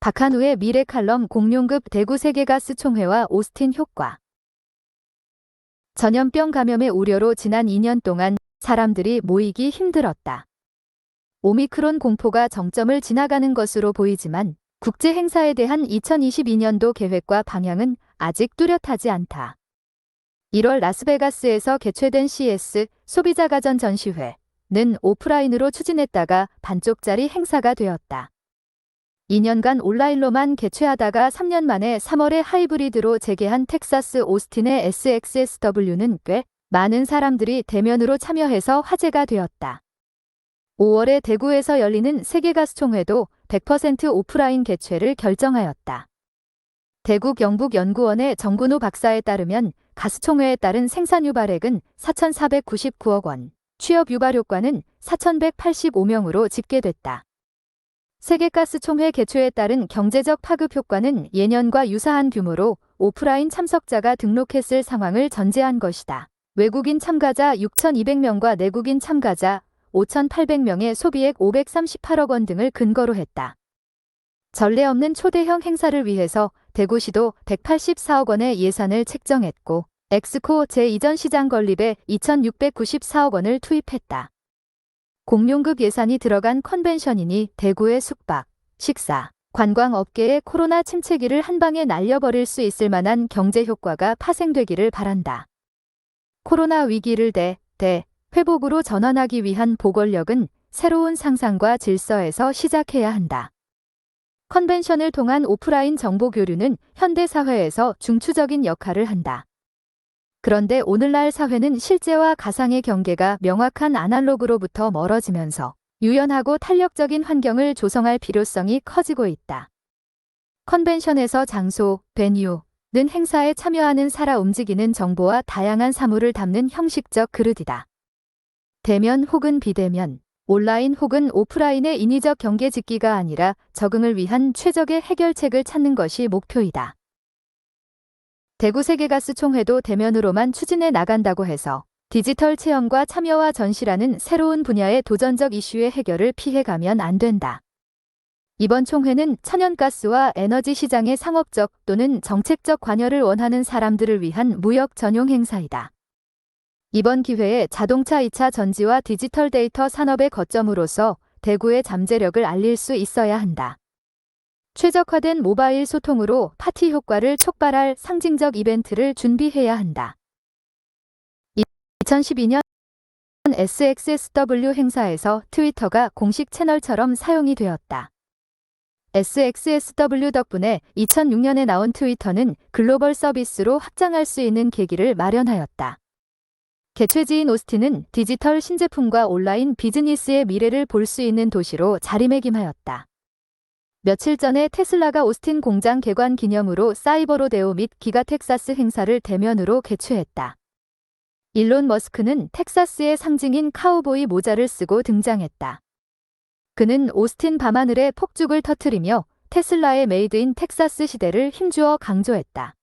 박한우의 미래 칼럼 공룡급 대구 세계가스 총회와 오스틴 효과. 전염병 감염의 우려로 지난 2년 동안 사람들이 모이기 힘들었다. 오미크론 공포가 정점을 지나가는 것으로 보이지만 국제 행사에 대한 2022년도 계획과 방향은 아직 뚜렷하지 않다. 1월 라스베가스에서 개최된 CS 소비자 가전 전시회는 오프라인으로 추진했다가 반쪽짜리 행사가 되었다. 2년간 온라인로만 개최하다가 3년 만에 3월에 하이브리드로 재개한 텍사스 오스틴의 SXSW는 꽤 많은 사람들이 대면으로 참여해서 화제가 되었다. 5월에 대구에서 열리는 세계가스총회도 100% 오프라인 개최를 결정하였다. 대구 경북연구원의 정근우 박사에 따르면 가스총회에 따른 생산 유발액은 4,499억 원, 취업 유발 효과는 4,185명으로 집계됐다. 세계가스총회 개최에 따른 경제적 파급 효과는 예년과 유사한 규모로 오프라인 참석자가 등록했을 상황을 전제한 것이다. 외국인 참가자 6,200명과 내국인 참가자 5,800명의 소비액 538억 원 등을 근거로 했다. 전례 없는 초대형 행사를 위해서 대구시도 184억 원의 예산을 책정했고 엑스코 제2전 시장 건립에 2,694억 원을 투입했다. 공룡급 예산이 들어간 컨벤션이니 대구의 숙박, 식사, 관광업계의 코로나 침체기를 한 방에 날려버릴 수 있을 만한 경제 효과가 파생되기를 바란다. 코로나 위기를 대, 대, 회복으로 전환하기 위한 보궐력은 새로운 상상과 질서에서 시작해야 한다. 컨벤션을 통한 오프라인 정보 교류는 현대 사회에서 중추적인 역할을 한다. 그런데 오늘날 사회는 실제와 가상의 경계가 명확한 아날로그로부터 멀어지면서 유연하고 탄력적인 환경을 조성할 필요성이 커지고 있다. 컨벤션에서 장소, 베뉴는 행사에 참여하는 살아 움직이는 정보와 다양한 사물을 담는 형식적 그릇이다. 대면 혹은 비대면, 온라인 혹은 오프라인의 인위적 경계 짓기가 아니라 적응을 위한 최적의 해결책을 찾는 것이 목표이다. 대구 세계가스 총회도 대면으로만 추진해 나간다고 해서 디지털 체험과 참여와 전시라는 새로운 분야의 도전적 이슈의 해결을 피해가면 안 된다. 이번 총회는 천연가스와 에너지 시장의 상업적 또는 정책적 관여를 원하는 사람들을 위한 무역 전용 행사이다. 이번 기회에 자동차 2차 전지와 디지털 데이터 산업의 거점으로서 대구의 잠재력을 알릴 수 있어야 한다. 최적화된 모바일 소통으로 파티 효과를 촉발할 상징적 이벤트를 준비해야 한다. 2012년 SXSW 행사에서 트위터가 공식 채널처럼 사용이 되었다. SXSW 덕분에 2006년에 나온 트위터는 글로벌 서비스로 확장할 수 있는 계기를 마련하였다. 개최지인 오스틴은 디지털 신제품과 온라인 비즈니스의 미래를 볼 수 있는 도시로 자리매김하였다. 며칠 전에 테슬라가 오스틴 공장 개관 기념으로 사이버로데오 및 기가 텍사스 행사를 대면으로 개최했다. 일론 머스크는 텍사스의 상징인 카우보이 모자를 쓰고 등장했다. 그는 오스틴 밤하늘에 폭죽을 터뜨리며 테슬라의 메이드 인 텍사스 시대를 힘주어 강조했다.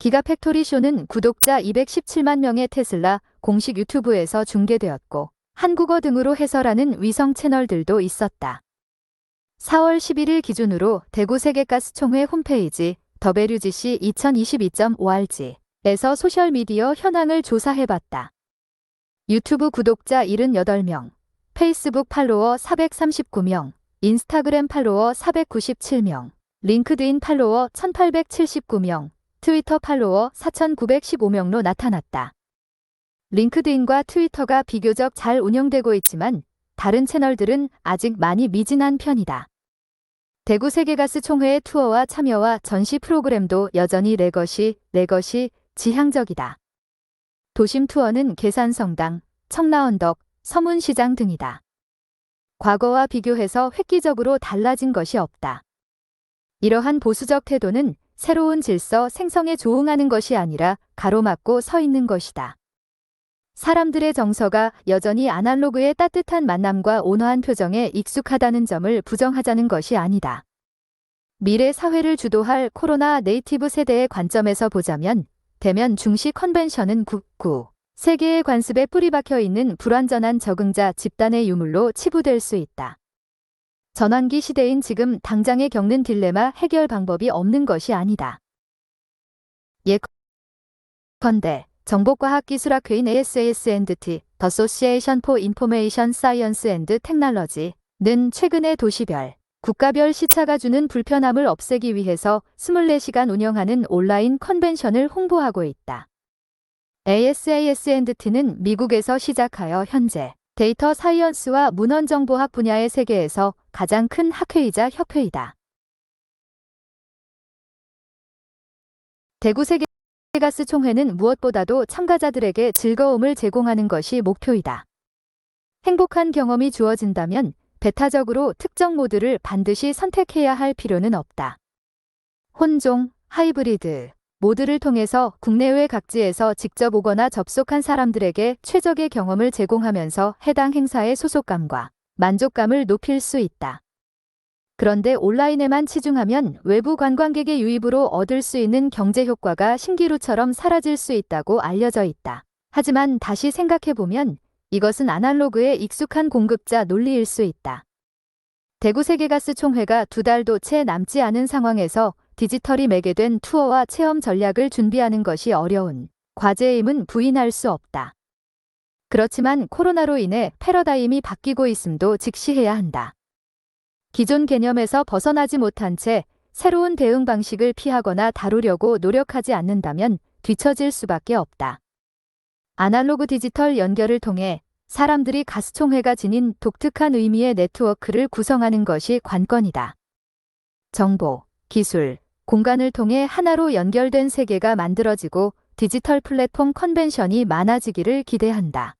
기가 팩토리 쇼는 구독자 217만 명의 테슬라 공식 유튜브에서 중계되었고 한국어 등으로 해설하는 위성 채널들도 있었다. 4월 11일 기준으로 대구 세계가스총회 홈페이지 WGC 2022.org에서 소셜미디어 현황을 조사해봤다. 유튜브 구독자 78명, 페이스북 팔로워 439명, 인스타그램 팔로워 497명, 링크드인 팔로워 1879명, 트위터 팔로워 4915명로 나타났다. 링크드인과 트위터가 비교적 잘 운영되고 있지만 다른 채널들은 아직 많이 미진한 편이다. 대구 세계가스 총회의 투어와 참여와 전시 프로그램도 여전히 레거시, 레거시, 지향적이다. 도심 투어는 계산성당, 청라언덕, 서문시장 등이다. 과거와 비교해서 획기적으로 달라진 것이 없다. 이러한 보수적 태도는 새로운 질서 생성에 조응하는 것이 아니라 가로막고 서 있는 것이다. 사람들의 정서가 여전히 아날로그의 따뜻한 만남과 온화한 표정에 익숙하다는 점을 부정하자는 것이 아니다. 미래 사회를 주도할 코로나 네이티브 세대의 관점에서 보자면 대면 중시 컨벤션은 국구, 세계의 관습에 뿌리 박혀 있는 불완전한 적응자 집단의 유물로 치부될 수 있다. 전환기 시대인 지금 당장에 겪는 딜레마 해결 방법이 없는 것이 아니다. 예컨대 정보과학기술학회인 ASAS&T, The Association for Information Science and Technology는 최근에 도시별, 국가별 시차가 주는 불편함을 없애기 위해서 24시간 운영하는 온라인 컨벤션을 홍보하고 있다. ASAS&T는 미국에서 시작하여 현재 데이터 사이언스와 문헌정보학 분야의 세계에서 가장 큰 학회이자 협회이다. 대구 세계 가스 총회는 무엇보다도 참가자들에게 즐거움을 제공하는 것이 목표이다. 행복한 경험이 주어진다면 배타적으로 특정 모드를 반드시 선택해야 할 필요는 없다. 혼종, 하이브리드, 모드를 통해서 국내외 각지에서 직접 오거나 접속한 사람들에게 최적의 경험을 제공하면서 해당 행사의 소속감과 만족감을 높일 수 있다. 그런데 온라인에만 치중하면 외부 관광객의 유입으로 얻을 수 있는 경제 효과가 신기루처럼 사라질 수 있다고 알려져 있다. 하지만 다시 생각해보면 이것은 아날로그에 익숙한 공급자 논리일 수 있다. 대구 세계가스 총회가 두 달도 채 남지 않은 상황에서 디지털이 매개된 투어와 체험 전략을 준비하는 것이 어려운 과제임은 부인할 수 없다. 그렇지만 코로나로 인해 패러다임이 바뀌고 있음도 직시해야 한다. 기존 개념에서 벗어나지 못한 채 새로운 대응 방식을 피하거나 다루려고 노력하지 않는다면 뒤처질 수밖에 없다. 아날로그 디지털 연결을 통해 사람들이 가스총회가 지닌 독특한 의미의 네트워크를 구성하는 것이 관건이다. 정보, 기술, 공간을 통해 하나로 연결된 세계가 만들어지고 디지털 플랫폼 컨벤션이 많아지기를 기대한다.